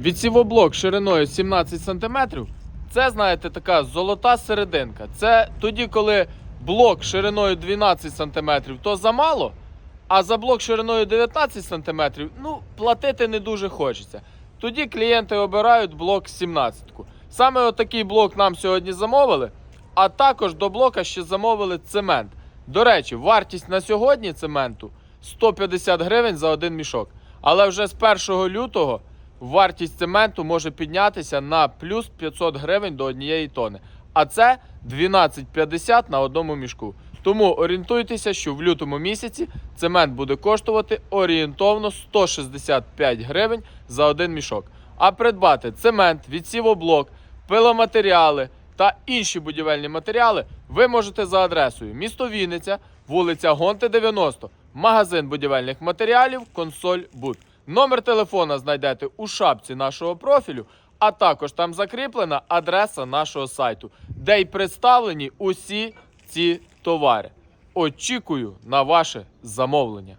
Відсівоблок шириною 17 см. Це, знаєте, така золота серединка. Це тоді, коли блок шириною 12 см, то замало, а за блок шириною 19 см, ну, платити не дуже хочеться. Тоді клієнти обирають блок 17. Саме отакий блок нам сьогодні замовили, а також до блока ще замовили цемент. До речі, вартість на сьогодні цементу 150 гривень за один мішок. Але вже з 1 лютого вартість цементу може піднятися на плюс 500 гривень до однієї тони. А це 12,50 на одному мішку. Тому орієнтуйтеся, що в лютому місяці цемент буде коштувати орієнтовно 165 гривень за один мішок. А придбати цемент, відсівоблок, пиломатеріали та інші будівельні матеріали ви можете за адресою місто Вінниця, вулиця Гонти 90, магазин будівельних матеріалів, консоль Буд. Номер телефона знайдете у шапці нашого профілю, а також там закріплена адреса нашого сайту, де й представлені усі ці товари. Очікую на ваше замовлення.